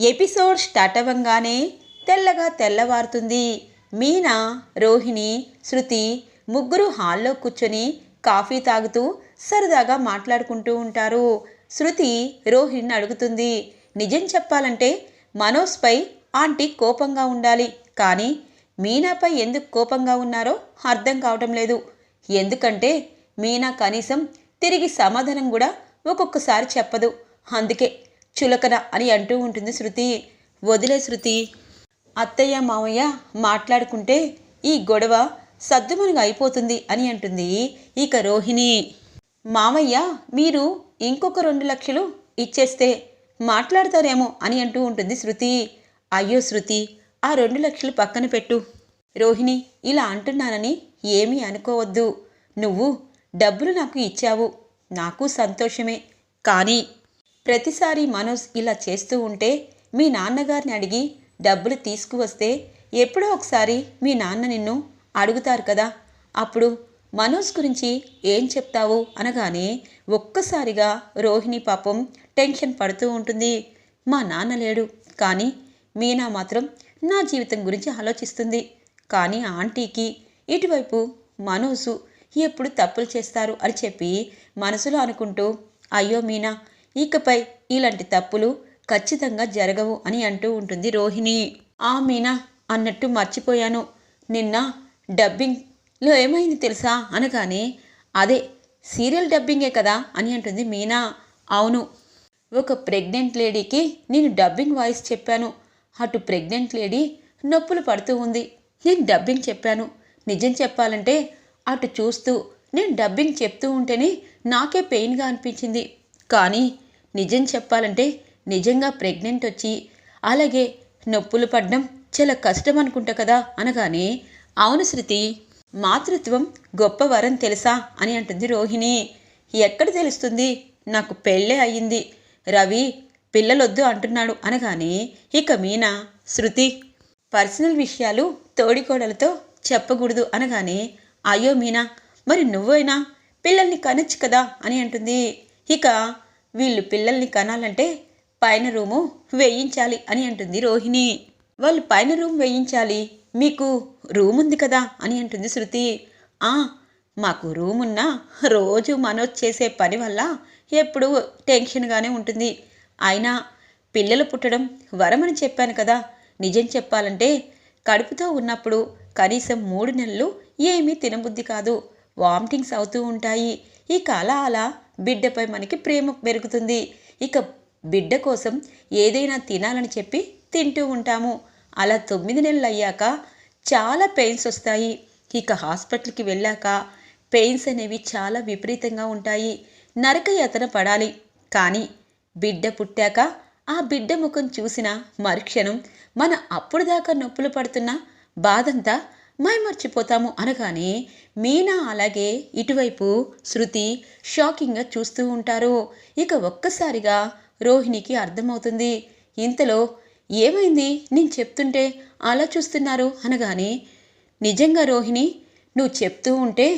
Episode start అవ్వంగానే తెల్లగా తెల్లవారుతుంది. మీనా రోహిణి శృతి ముగ్గురు హాల్లో కూర్చొని కాఫీ తాగుతూ సరదాగా మాట్లాడుకుంటూ ఉంటారు. శృతి రోహిణిని అడుగుతుంది. నిజం చెప్పాలంటే మనోజ్పై ఆంటీ కోపంగా ఉండాలి. కానీ మీనాపై ఎందుకు కోపంగా ఉన్నారో అర్థం కావటం లేదు. ఎందుకంటే మీనా కనీసం తిరిగి సమాధానం కూడా ఒక్కొక్కసారి చెప్పదు. అందుకే చులకన అని అంటూ ఉంటుంది శృతి. వదిలే శృతి. అత్తయ్య మామయ్య మాట్లాడుకుంటే ఈ గొడవ సద్దుమనుగా అయిపోతుంది అని అంటుంది ఇక రోహిణి. మామయ్య మీరు ఇంకొక రెండు లక్షలు ఇచ్చేస్తే మాట్లాడతారేమో అని అంటూ ఉంటుంది శృతి. అయ్యో శృతి ఆ రెండు లక్షలు పక్కన పెట్టు. రోహిణి ఇలా అంటున్నానని ఏమీ అనుకోవద్దు. నువ్వు డబ్బులు నాకు ఇచ్చావు. నాకు సంతోషమే. కానీ ప్రతిసారి మనోజ్ ఇలా చేస్తూ ఉంటే మీ నాన్నగారిని అడిగి డబ్బులు తీసుకువస్తే ఎప్పుడో ఒకసారి మీ నాన్న నిన్ను అడుగుతారు కదా. అప్పుడు మనోజ్ గురించి ఏం చెప్తావు అనగానే ఒక్కసారిగా రోహిణి పాపం టెన్షన్ పడుతూ ఉంటుంది. మా నాన్న లేడు. కానీ మీనా మాత్రం నా జీవితం గురించి ఆలోచిస్తుంది. కానీ ఆంటీకి ఇటువైపు మనోజు ఎప్పుడు తప్పులు చేస్తారు అని చెప్పి మనసులో అనుకుంటూ అయ్యో మీనా ఇకపై ఇలాంటి తప్పులు ఖచ్చితంగా జరగవు అని అంటూ ఉంటుంది రోహిణి. ఆ మీనా అన్నట్టు మర్చిపోయాను. నిన్న డబ్బింగ్లో ఏమైంది తెలుసా? అనగానే అదే సీరియల్ డబ్బింగే కదా అని అంటుంది మీనా. అవును ఒక ప్రెగ్నెంట్ లేడీకి నేను డబ్బింగ్ వాయిస్ చెప్పాను. అటు ప్రెగ్నెంట్ లేడీ నొప్పులు పడుతూ ఉంది. నేను డబ్బింగ్ చెప్పాను. నిజం చెప్పాలంటే అటు చూస్తూ నేను డబ్బింగ్ చెప్తూ ఉంటేనే నాకే పెయిన్గా అనిపించింది. కానీ నిజం చెప్పాలంటే నిజంగా ప్రెగ్నెంట్ వచ్చి అలాగే నొప్పులు పడ్డం చాలా కష్టం అనుకుంటా కదా అనగానే అవును శృతి మాతృత్వం గొప్ప వరం తెలుసా అని అంటుంది రోహిణి. ఎక్కడ తెలుస్తుంది? నాకు పెళ్ళే అయ్యింది. రవి పిల్లలొద్దు అంటున్నాడు అనగానే ఇక మీనా శృతి పర్సనల్ విషయాలు తోడికోడలతో చెప్పకూడదు అనగానే అయ్యో మీనా మరి నువ్వైనా? పిల్లల్ని కనొచ్చు కదా అని అంటుంది. ఇక వీళ్ళు పిల్లల్ని కనాలంటే పైన రూము వేయించాలి అని అంటుంది రోహిణి. వాళ్ళు పైన రూమ్ వేయించాలి. మీకు రూమ్ ఉంది కదా అని అంటుంది శృతి. ఆ మాకు రూమ్ ఉన్నా రోజు మనోజ్ చేసే పని వల్ల ఎప్పుడూ టెన్షన్గానే ఉంటుంది. అయినా పిల్లలు పుట్టడం వరమని చెప్పాను కదా. నిజం చెప్పాలంటే కడుపుతో ఉన్నప్పుడు కనీసం మూడు నెలలు ఏమీ తినబుద్ధి కాదు. వామిటింగ్స్ అవుతూ ఉంటాయి. ఇక అలా అలా బిడ్డపై మనకి ప్రేమ పెరుగుతుంది. ఇక బిడ్డ కోసం ఏదైనా తినాలని చెప్పి తింటూ ఉంటాము. అలా తొమ్మిది నెలలు అయ్యాక చాలా పెయిన్స్ వస్తాయి. ఇక హాస్పిటల్కి వెళ్ళాక పెయిన్స్ అనేవి చాలా విపరీతంగా ఉంటాయి. నరక యాతన పడాలి. కానీ బిడ్డ పుట్టాక ఆ బిడ్డ ముఖం చూసిన మరుక్షణం మన అప్పుడు దాకా నొప్పులు పడుతున్న బాధంతా మైమర్చిపోతాము అనగానే మీనా అలాగే ఇటువైపు శృతి షాకింగ్గా చూస్తూ ఉంటారు. ఇక ఒక్కసారిగా రోహిణికి అర్థమవుతుంది. ఇంతలో ఏమైంది? నేను చెప్తుంటే అలా చూస్తున్నారు అనగానే నిజంగా రోహిణి నువ్వు చెప్తూ ఉంటే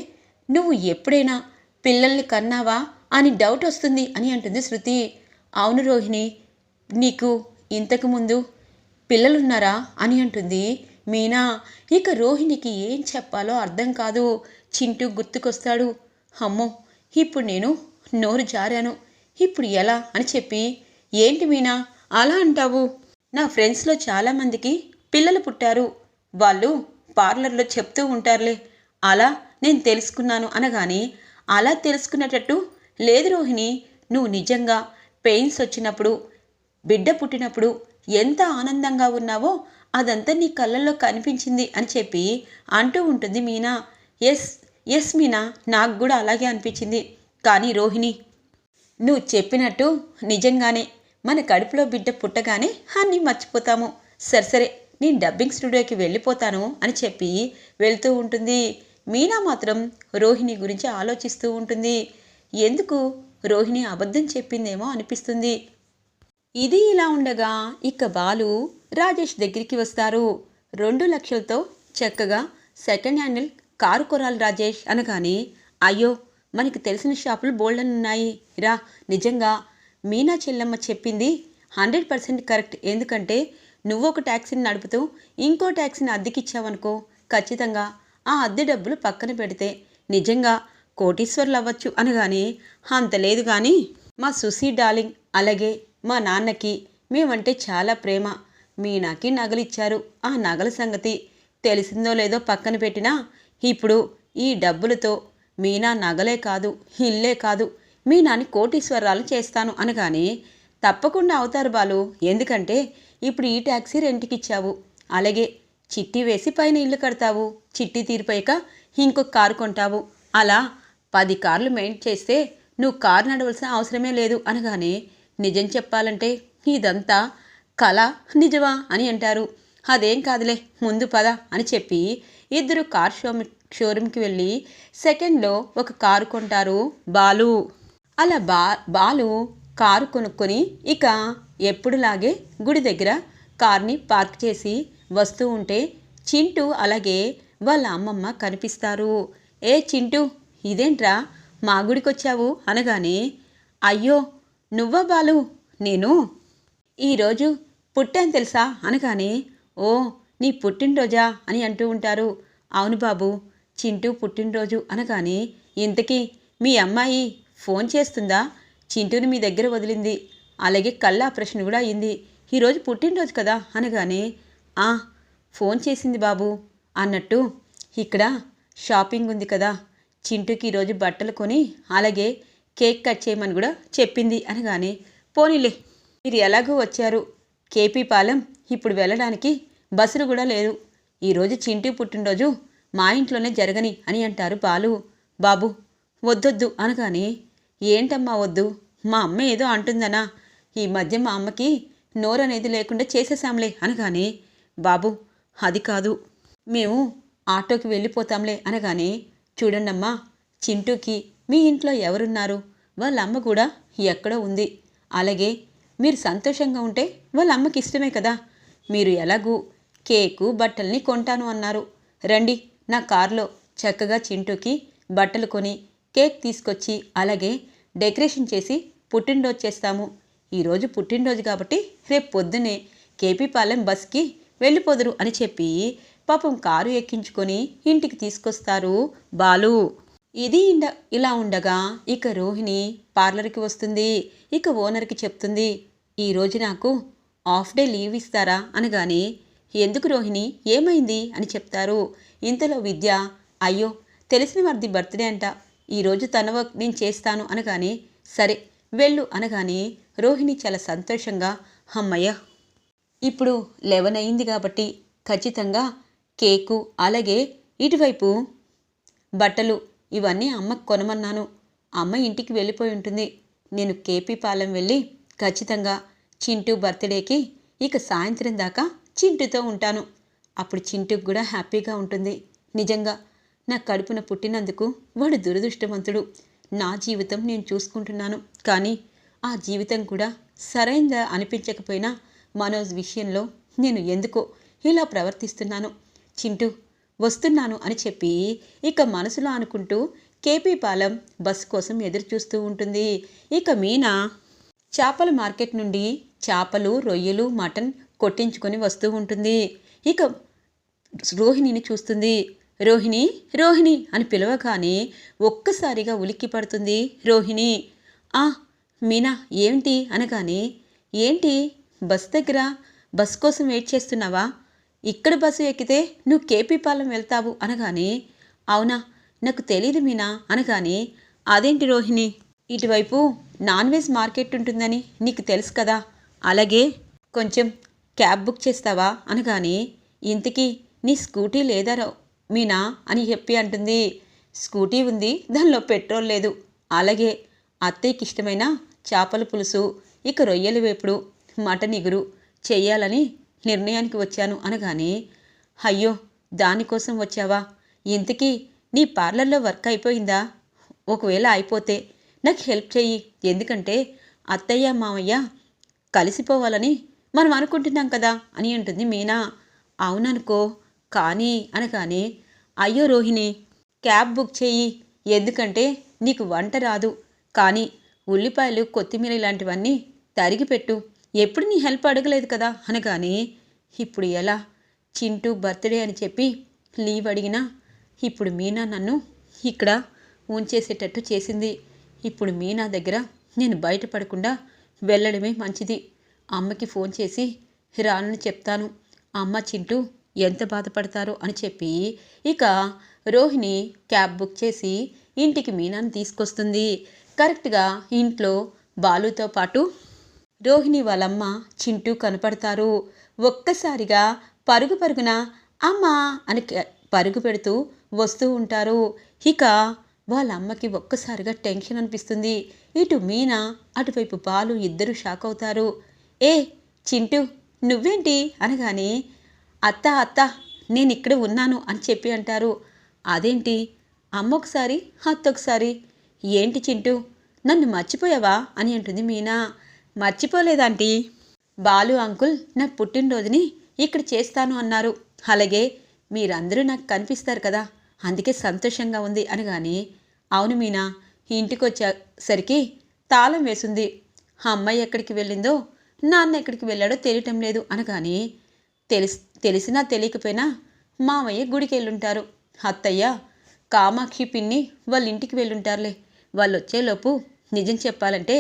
నువ్వు ఎప్పుడైనా పిల్లల్ని కన్నావా అని డౌట్ వస్తుంది అని అంటుంది శృతి. అవును రోహిణి నీకు ఇంతకుముందు పిల్లలున్నారా అని అంటుంది మీనా ఇక రోహిణికి ఏం చెప్పాలో అర్థం కాదు. చింటూ గుర్తుకొస్తాడు. అమ్మో ఇప్పుడు నేను నోరు జారాను. ఇప్పుడు ఎలా అని చెప్పి ఏంటి మీనా అలా అంటావు? నా ఫ్రెండ్స్లో చాలామందికి పిల్లలు పుట్టారు. వాళ్ళు పార్లర్లో చెప్తూ ఉంటారులే. అలా నేను తెలుసుకున్నాను అనగానే అలా తెలుసుకునేటట్టు లేదు రోహిణి నువ్వు నిజంగా పెయిన్స్ వచ్చినప్పుడు బిడ్డ పుట్టినప్పుడు ఎంత ఆనందంగా ఉన్నావో అదంతా నీ కళ్ళల్లో కనిపించింది అని చెప్పి అంటూ ఉంటుంది మీనా. ఎస్ ఎస్ మీనా నాకు కూడా అలాగే అనిపించింది. కానీ రోహిణి నువ్వు చెప్పినట్టు నిజంగానే మన కడుపులో బిడ్డ పుట్టగానే అన్నీ మర్చిపోతాము. సరే సరే నేను డబ్బింగ్ స్టూడియోకి వెళ్ళిపోతాను అని చెప్పి వెళ్తూ ఉంటుంది. మీనా మాత్రం రోహిణి గురించి ఆలోచిస్తూ ఉంటుంది. ఎందుకు? రోహిణి అబద్ధం చెప్పిందేమో అనిపిస్తుంది. ఇది ఇలా ఉండగా ఇక బాలు రాజేష్ దగ్గరికి వస్తారు. రెండు లక్షలతో చక్కగా సెకండ్ హ్యాండిల్ కారు కొరాలి రాజేష్ అనగానే అయ్యో మనకి తెలిసిన షాపులు బోల్డన్ ఉన్నాయి. రా నిజంగా మీనా చెల్లమ్మ చెప్పింది హండ్రెడ్ పర్సెంట్ కరెక్ట్. ఎందుకంటే నువ్వు ఒక ట్యాక్సీని నడుపుతూ ఇంకో ట్యాక్సీని అద్దెకిచ్చావనుకో ఖచ్చితంగా ఆ అద్దె డబ్బులు పక్కన పెడితే నిజంగా కోటీశ్వర్లు అవ్వచ్చు అనగానే అంత లేదు కానీ మా సుసీ డార్లింగ్ అలాగే మా నాన్నకి మేమంటే చాలా ప్రేమ. మీనాకి నగలిచ్చారు. ఆ నగల సంగతి తెలిసిందో లేదో పక్కన పెట్టినా ఇప్పుడు ఈ డబ్బులతో మీనా నగలే కాదు ఇల్లే కాదు. మీనాని కోటీశ్వరాలు చేస్తాను అనగానే తప్పకుండా అవుతారు బాలు. ఎందుకంటే ఇప్పుడు ఈ ట్యాక్సీ రెంట్కి ఇచ్చావు అలాగే చిట్టి వేసి పైన ఇల్లు కడతావు. చిట్టి తీరిపోయాక ఇంకొక కారు కొంటావు. అలా పది కార్లు మెయింట్ చేస్తే నువ్వు కారు నడవలసిన అవసరమే లేదు అనగానే నిజం చెప్పాలంటే ఇదంతా కళ నిజమా అని అంటారు. అదేం కాదులే ముందు పద అని చెప్పి ఇద్దరు కార్ షో షోరూమ్కి వెళ్ళి సెకండ్లో ఒక కారు కొంటారు బాలు. అలా బా బాలు కారు కొనుక్కొని ఇక ఎప్పుడులాగే గుడి దగ్గర కార్ని పార్క్ చేసి వస్తూ ఉంటే చింటూ అలాగే వాళ్ళ అమ్మమ్మ కనిపిస్తారు. ఏ చింటూ ఇదేంట్రా? మా గుడికొచ్చావు? అనగానే అయ్యో నువ్వా బాలు? నేను. ఈరోజు పుట్టాను తెలుసా? అనగానే ఓ నీ పుట్టినరోజా అని అంటూ ఉంటారు. అవును బాబు చింటూ పుట్టినరోజు అనగానే ఇంతకీ మీ అమ్మాయి ఫోన్ చేస్తుందా? చింటూని మీ దగ్గర వదిలింది. అలాగే కళ్ళ ఆపరేషన్ కూడా అయింది. ఈరోజు పుట్టినరోజు కదా? అనగానే ఆ ఫోన్ చేసింది బాబు అన్నట్టు ఇక్కడ షాపింగ్ ఉంది కదా? చింటూకి ఈరోజు బట్టలు కొని అలాగే కేక్ కట్ చేయమని కూడా చెప్పింది అనగానే పోనీలే మీరు ఎలాగో వచ్చారు. కేపీ పాలెం ఇప్పుడు వెళ్ళడానికి బస్సులు కూడా లేదు ఈరోజు చింటూ పుట్టినరోజు మా ఇంట్లోనే జరగని అని అంటారు బాలు బాబు వద్దొద్దు అనగానే ఏంటమ్మా వద్దు? మా అమ్మ ఏదో అంటుందనా? ఈ మధ్య మా అమ్మకి నోరు అనేది లేకుండా చేసేసాంలే అనగానే బాబు అది కాదు. మేము ఆటోకి వెళ్ళిపోతాంలే అనగానే చూడండమ్మా చింటూకి మీ ఇంట్లో ఎవరున్నారు? వాళ్ళ అమ్మ కూడా ఎక్కడో ఉంది. అలాగే మీరు సంతోషంగా ఉంటే వాళ్ళ అమ్మకి ఇష్టమే కదా. మీరు ఎలాగూ కేకు బట్టల్ని కొంటాను అన్నారు. రండి నా కారులో చక్కగా చింటూకి బట్టలు కొని కేక్ తీసుకొచ్చి అలాగే డెకరేషన్ చేసి పుట్టినరోజు చేస్తాము. ఈరోజు పుట్టినరోజు కాబట్టి రేపు పొద్దునే కేపీపాలెం బస్కి వెళ్ళిపోదురు అని చెప్పి పాపం కారు ఎక్కించుకొని ఇంటికి తీసుకొస్తారు బాలు. ఇది ఇండ ఇలా ఉండగా ఇక రోహిణి పార్లర్కి వస్తుంది. ఇక ఓనర్కి చెప్తుంది ఈరోజు నాకు హాఫ్ డే లీవ్ ఇస్తారా? అనగానే ఎందుకు రోహిణి? ఏమైంది? అని చెప్తారు. ఇంతలో విద్య అయ్యో తెలిసిన వారిది బర్త్డే అంట. ఈరోజు తన వర్క్ నేను చేస్తాను. అనగానే సరే వెళ్ళు. అనగానే రోహిణి చాలా సంతోషంగా అమ్మయ్య ఇప్పుడు లెవెన్ అయింది కాబట్టి ఖచ్చితంగా కేకు అలాగే ఇటువైపు బట్టలు ఇవన్నీ అమ్మకు కొనమన్నాను. అమ్మ ఇంటికి వెళ్ళిపోయి ఉంటుంది. నేను కేపీ పాలెం వెళ్ళి ఖచ్చితంగా చింటూ బర్త్డేకి ఇక సాయంత్రం దాకా చింటూతో ఉంటాను. అప్పుడు చింటూకి కూడా హ్యాపీగా ఉంటుంది. నిజంగా నా కడుపున పుట్టినందుకు వాడు దురదృష్టవంతుడు. నా జీవితం నేను చూసుకుంటున్నాను. కానీ ఆ జీవితం కూడా సరైనదా అనిపించకపోయినా మనోజ్ విషయంలో నేను ఎందుకో ఇలా ప్రవర్తిస్తున్నాను. చింటూ వస్తున్నాను అని చెప్పి ఇక మనసులో అనుకుంటూ కేపీ పాలెం బస్సు కోసం ఎదురు చూస్తూ ఉంటుంది. ఇక మీనా చేపల మార్కెట్ నుండి చేపలు రొయ్యలు మటన్ కొట్టించుకొని వస్తూ ఉంటుంది. ఇక రోహిణిని చూస్తుంది. రోహిణి రోహిణి అని పిలవగానే ఒక్కసారిగా ఉలిక్కి పడుతుంది రోహిణి. ఆ మీనా ఏమిటి? అనగానే ఏంటి? బస్ దగ్గర బస్ కోసం వెయిట్ చేస్తున్నావా? ఇక్కడ బస్సు ఎక్కితే నువ్వు కేపీపాలెం వెళ్తావు అనగానే అవునా? నాకు తెలియదు మీనా అనగానే అదేంటి రోహిణి? ఇటువైపు నాన్ వెజ్ మార్కెట్ ఉంటుందని నీకు తెలుసు కదా. అలాగే కొంచెం క్యాబ్ బుక్ చేస్తావా అనగానే ఇంతకీ నీ స్కూటీ లేదా మీనా అని చెప్పి అంటుంది. స్కూటీ ఉంది దానిలో పెట్రోల్ లేదు. అలాగే అత్తయ్యకి ఇష్టమైన చేపల పులుసు ఇక రొయ్యల వేపుడు మటన్ ఇగురు చెయ్యాలని నిర్ణయానికి వచ్చాను అనగానే అయ్యో దానికోసం వచ్చావా? ఇంతకీ నీ పార్లర్లో వర్క్ అయిపోయిందా? ఒకవేళ అయిపోతే నాకు హెల్ప్ చెయ్యి. ఎందుకంటే అత్తయ్య మామయ్య కలిసిపోవాలని మనం అనుకుంటున్నాం కదా అని అంటుంది మీనా. అవుననుకో కానీ అనగానే అయ్యో రోహిణి క్యాబ్ బుక్ చెయ్యి. ఎందుకంటే నీకు వంట రాదు. కానీ ఉల్లిపాయలు కొత్తిమీర ఇలాంటివన్నీ తరిగి పెట్టు. ఎప్పుడు నీ హెల్ప్ అడగలేదు కదా? అనగానే ఇప్పుడు ఎలా? చింటూ బర్త్డే అని చెప్పి లీవ్ అడిగినా ఇప్పుడు మీనా నన్ను ఇక్కడ ఉంచేసేటట్టు చేసింది. ఇప్పుడు మీనా దగ్గర నేను బయటపడకుండా వెళ్ళడమే మంచిది. అమ్మకి ఫోన్ చేసి రానని చెప్తాను. అమ్మ చింటూ ఎంత బాధపడతారో అని చెప్పి ఇక రోహిణి క్యాబ్ బుక్ చేసి ఇంటికి మీనాను తీసుకొస్తుంది. కరెక్ట్గా ఇంట్లో బాలుతో పాటు రోహిణి వాళ్ళమ్మ చింటూ కనపడతారు. ఒక్కసారిగా పరుగు పరుగున అమ్మా అని పరుగు పెడుతూ వస్తూ ఉంటారు. ఇక వాళ్ళ అమ్మకి ఒక్కసారిగా టెన్షన్ అనిపిస్తుంది. ఇటు మీనా అటువైపు బాలు ఇద్దరు షాక్ అవుతారు. ఏ చింటూ నువ్వేంటి? అనగానే అత్త అత్త నేను ఇక్కడ ఉన్నాను అని చెప్పి అంటారు. అదేంటి? అమ్మ ఒకసారి అత్త ఒకసారి. ఏంటి చింటూ? నన్ను మర్చిపోయావా? అని అంటుంది మీనా. మర్చిపోలేదాంటీ బాలు అంకుల్ నా పుట్టినరోజుని ఇక్కడ చేస్తాను అన్నారు. అలాగే మీరందరూ నాకు కనిపిస్తారు కదా అందుకే సంతోషంగా ఉంది అనగాని అవును మీనా ఇంటికి వచ్చేసరికి తాళం వేసింది. అమ్మాయి ఎక్కడికి వెళ్ళిందో నాన్న ఎక్కడికి వెళ్ళాడో తెలియటం లేదు అనగాని తెలిసి తెలిసినా తెలియకపోయినా మామయ్య గుడికి వెళ్ళుంటారు. అత్తయ్య కామాక్షి పిన్ని వాళ్ళ ఇంటికి వెళ్ళుంటారులే. వాళ్ళు వచ్చేలోపు నిజం చెప్పాలంటే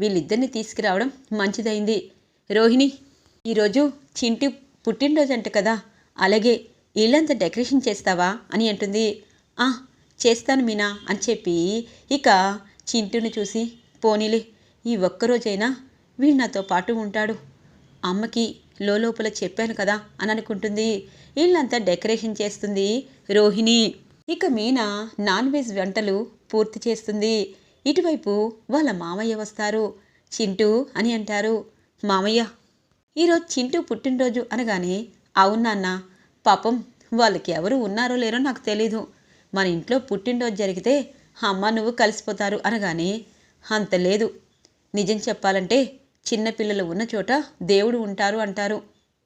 వీళ్ళిద్దరిని తీసుకురావడం మంచిదైంది. రోహిణి ఈరోజు చింటి పుట్టినరోజు అంట కదా. అలాగే ఇళ్ళంతా డెకరేషన్ చేస్తావా అని అంటుంది. ఆ చేస్తాను మీనా అని చెప్పి ఇక చింటూని చూసి పోనీలే ఈ ఒక్కరోజైనా వీడు నాతో పాటు ఉంటాడు. అమ్మకి లోపల చెప్పాను కదా అని అనుకుంటుంది. వీళ్ళంతా డెకరేషన్ చేస్తుంది రోహిణి. ఇక మీనా నాన్ వెజ్ వంటలు పూర్తి చేస్తుంది. ఇటువైపు వాళ్ళ మామయ్య వస్తారు. చింటూ అని అంటారు. మామయ్య ఈరోజు చింటూ పుట్టినరోజు అనగానే అవునాన్న పాపం వాళ్ళకి ఎవరు ఉన్నారో లేరో నాకు తెలీదు. మన ఇంట్లో పుట్టినరోజు జరిగితే అమ్మ నువ్వు కలిసిపోతారు అనగానే అంత లేదు. నిజం చెప్పాలంటే చిన్నపిల్లలు ఉన్న చోట దేవుడు ఉంటారు అంటారు.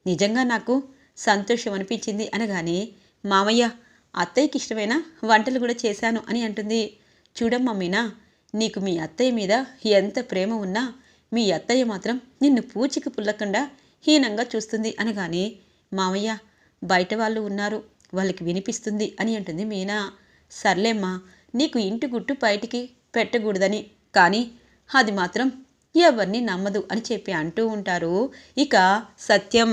నిజంగా నాకు సంతోషం అనిపించింది అనగానే మామయ్య అత్తయ్యకి ఇష్టమైన వంటలు కూడా చేశాను అని అంటుంది. చూడమ్మా మీనా నీకు మీ అత్తయ్య మీద ఎంత ప్రేమ ఉన్నా మీ అత్తయ్య మాత్రం నిన్ను పూచికి పుల్లకుండా హీనంగా చూస్తుంది అనగానే మామయ్య బయట వాళ్ళు ఉన్నారు వాళ్ళకి వినిపిస్తుంది అని అంటుంది మీనా. సర్లేమ్మా నీకు ఇంటి గుట్టు బయటికి పెట్టకూడదని కానీ అది మాత్రం ఎవరిని నమ్మదు అని చెప్పి అంటూ ఉంటారు. ఇక సత్యం.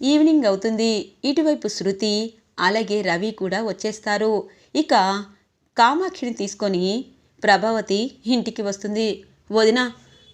ఈవినింగ్ అవుతుంది. ఇటువైపు శృతి అలాగే రవి కూడా వచ్చేస్తారు. ఇక కామాక్షిని తీసుకొని ప్రభావతి ఇంటికి వస్తుంది. వదిన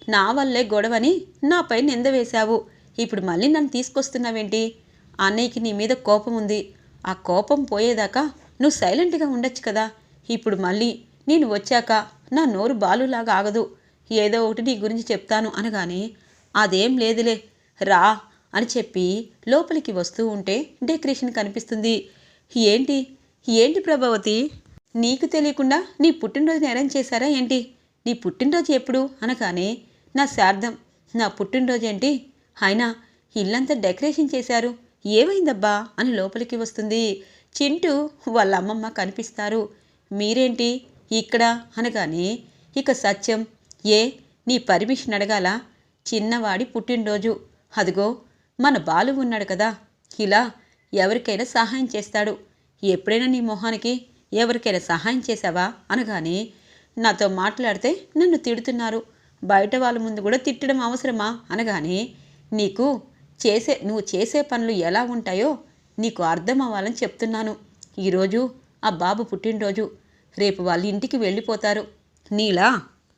నా వల్లే గొడవని నాపై నింద వేశావు. ఇప్పుడు మళ్ళీ నన్ను తీసుకొస్తున్నావేంటి? అన్నయ్యకి నీ మీద కోపం ఉంది. ఆ కోపం పోయేదాకా నువ్వు సైలెంట్గా ఉండొచ్చు కదా. ఇప్పుడు మళ్ళీ నేను వచ్చాక నా నోరు బాలులాగా ఆగదు. ఏదో ఒకటి నీ గురించి చెప్తాను అనగానే అదేం లేదులే రా అని చెప్పి లోపలికి వస్తూ ఉంటే డెకరేషన్ కనిపిస్తుంది. ఏంటి? ఏంటి ప్రభావతి? నీకు తెలియకుండా నీ పుట్టినరోజుని అరేంజ్ చేశారా ఏంటి? నీ పుట్టినరోజు ఎప్పుడు? అనగానే నా శార్థం నా పుట్టినరోజు ఏంటి? అయినా ఇల్లంతా డెకరేషన్ చేశారు. ఏమైందబ్బా? అని లోపలికి వస్తుంది. చింటూ వాళ్ళ అమ్మమ్మ కనిపిస్తారు. మీరేంటి ఇక్కడ? అనగానే ఇక సత్యం. ఏ? నీ పర్మిషన్ అడగాల? చిన్నవాడి పుట్టినరోజు. అదిగో మన బాలు ఉన్నాడు కదా. ఇలా ఎవరికైనా సహాయం చేస్తాడు. ఎప్పుడైనా నీ మొహానికి ఎవరికైనా సహాయం చేశావా? అనగానే నాతో మాట్లాడితే నన్ను తిడుతున్నారు. బయట వాళ్ళ ముందు కూడా తిట్టడం అవసరమా? అనగానే నీకు చేసే నువ్వు చేసే పనులు ఎలా ఉంటాయో నీకు అర్థం అవ్వాలని చెప్తున్నాను ఈరోజు ఆ బాబు పుట్టినరోజు. రేపు వాళ్ళ ఇంటికి వెళ్ళిపోతారు. నీలా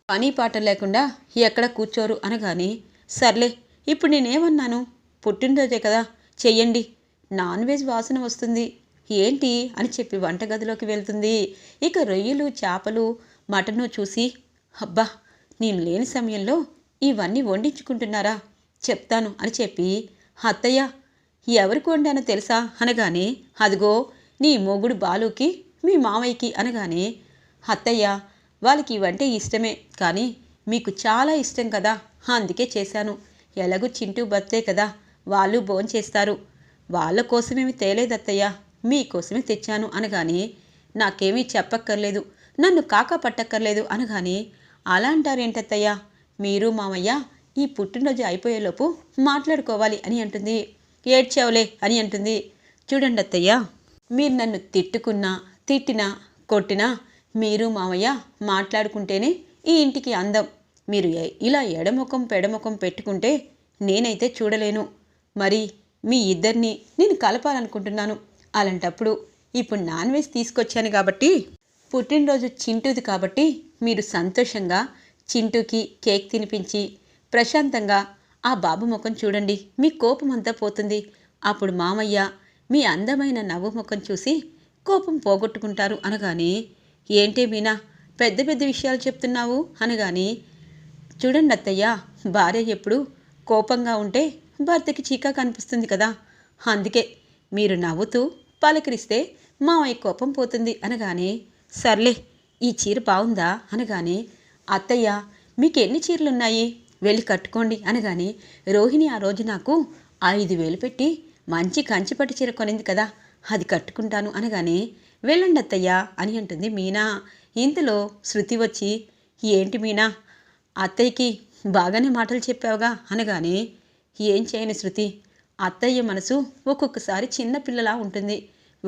పని పాట లేకుండా ఎక్కడ కూర్చోరు? అనగానే సర్లే ఇప్పుడు నేనేమన్నాను? పుట్టినరోజే కదా చెయ్యండి. నాన్ వెజ్ వాసన వస్తుంది. ఏంటి అని చెప్పి వంటగదిలోకి వెళ్తుంది. ఇక రొయ్యలు చేపలు మటను చూసి అబ్బా నేను లేని సమయంలో ఇవన్నీ వండించుకుంటున్నారా? చెప్తాను అని చెప్పి అత్తయ్య ఎవరికి వండానో తెలుసా? అనగానే అదిగో నీ మొగుడు బాలుకి మీ మామయ్యకి అనగానే అత్తయ్య వాళ్ళకి ఇవంటే ఇష్టమే కానీ మీకు చాలా ఇష్టం కదా అందుకే చేశాను. ఎలాగూ చింటూ బర్త్డే కదా వాళ్ళు భోంచేస్తారు. వాళ్ళ కోసమేమి తేలేదత్తయ్య? మీకోసమే తెచ్చాను అనగానే నాకేమీ చెప్పక్కర్లేదు నన్ను కాకా పట్టక్కర్లేదు అనగానే అలా అంటారేంటత్తయ్య మీరు మామయ్య ఈ పుట్టినరోజు అయిపోయేలోపు మాట్లాడుకోవాలి అని అంటుంది. ఏడ్చావులే అని అంటుంది. చూడండి అత్తయ్య మీరు నన్ను తిట్టుకున్నా తిట్టినా కొట్టినా మీరు మామయ్య మాట్లాడుకుంటేనే ఈ ఇంటికి అందం. మీరు ఇలా ఎడముఖం పెడముఖం పెట్టుకుంటే నేనైతే చూడలేను. మరి మీ ఇద్దరిని నేను కలపాలనుకుంటున్నాను. అలాంటప్పుడు ఇప్పుడు నాన్ వెజ్ తీసుకొచ్చాను కాబట్టి పుట్టినరోజు చింటూది కాబట్టి మీరు సంతోషంగా చింటూకి కేక్ తినిపించి ప్రశాంతంగా ఆ బాబు ముఖం చూడండి. మీ కోపం అంతా పోతుంది. అప్పుడు మామయ్య మీ అందమైన నవ్వు ముఖం చూసి కోపం పోగొట్టుకుంటారు అనగానే ఏంటే మీనా పెద్ద పెద్ద విషయాలు చెప్తున్నావు? అనగాని చూడండి అత్తయ్య భార్య ఎప్పుడు కోపంగా ఉంటే భర్తకి చీకా కనిపిస్తుంది కదా. అందుకే మీరు నవ్వుతూ పలకరిస్తే మావయ్య కోపం పోతుంది అనగానే సర్లే ఈ చీర బాగుందా అనగానే అత్తయ్య మీకు ఎన్ని చీరలున్నాయి? వెళ్ళి కట్టుకోండి అనగానే రోహిణి ఆ రోజు నాకు ఐదు వేలు పెట్టి మంచి కంచిపట్టు చీర కొనింది కదా అది కట్టుకుంటాను అనగానే వెళ్ళండి అత్తయ్య అని అంటుంది మీనా. ఇంతలో శృతి వచ్చి ఏంటి మీనా అత్తయ్యకి బాగానే మాటలు చెప్పావుగా అనగానే ఏం చేయని శృతి అత్తయ్య మనసు ఒక్కొక్కసారి చిన్న పిల్లలా ఉంటుంది.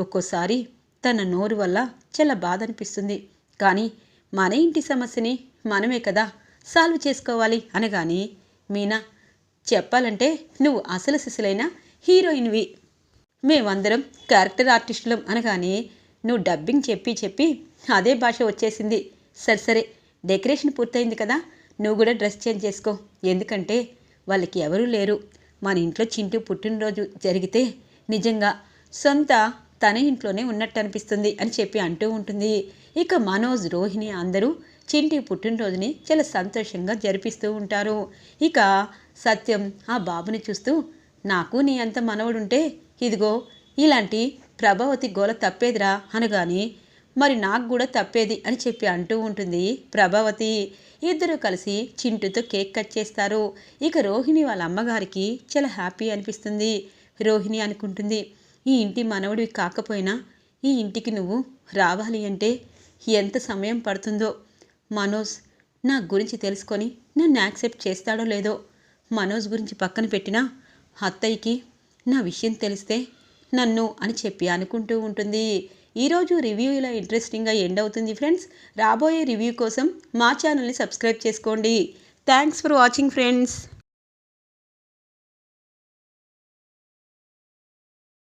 ఒక్కోసారి తన నోరు వల్ల చాలా బాధ అనిపిస్తుంది కానీ మన ఇంటి సమస్యని మనమే కదా సాల్వ్ చేసుకోవాలి అనగానే మీనా చెప్పాలంటే నువ్వు అసలు సిసలైన హీరోయిన్వి. మేమందరం క్యారెక్టర్ ఆర్టిస్టులం అనగానే నువ్వు డబ్బింగ్ చెప్పి చెప్పి అదే భాష వచ్చేసింది. సరే సరే డెకరేషన్ పూర్తయింది కదా నువ్వు కూడా డ్రెస్ చేంజ్ చేసుకో. ఎందుకంటే వాళ్ళకి ఎవరూ లేరు. మన ఇంట్లో చింటూ పుట్టినరోజు జరిగితే నిజంగా సొంత తన ఇంట్లోనే ఉన్నట్టు అనిపిస్తుంది అని చెప్పి అంటూ ఉంటుంది. ఇక మనోజ్ రోహిణి అందరూ చింటి పుట్టినరోజుని చాలా సంతోషంగా జరిపిస్తూ ఉంటారు. ఇక సత్యం ఆ బాబుని చూస్తూ నాకు నీ అంత మనవడుంటే ఇదిగో ఇలాంటి ప్రభావతి గోల తప్పేదిరా అనగాని మరి నాకు కూడా తప్పేది అని చెప్పి అంటూ ఉంటుంది ప్రభావతి. ఇద్దరు కలిసి చింటుతో కేక్ కట్ చేస్తారు. ఇక రోహిణి వాళ్ళ అమ్మగారికి చాలా హ్యాపీ అనిపిస్తుంది. రోహిణి అనుకుంటుంది ఈ ఇంటి మనవడివి కాకపోయినా ఈ ఇంటికి నువ్వు రావాలి అంటే ఎంత సమయం పడుతుందో? మనోజ్ నా గురించి తెలుసుకొని నన్ను యాక్సెప్ట్ చేస్తాడో లేదో? మనోజ్ గురించి పక్కన పెట్టినా అత్తయ్యకి నా విషయం తెలిస్తే నన్ను అని చెప్పి అనుకుంటూ ఉంటుంది. ఈరోజు రివ్యూ ఇలా ఇంట్రెస్టింగ్గా ఎండ్ అవుతుంది ఫ్రెండ్స్ రాబోయే రివ్యూ కోసం మా ఛానల్ని సబ్స్క్రైబ్ చేసుకోండి. Thanks for watching friends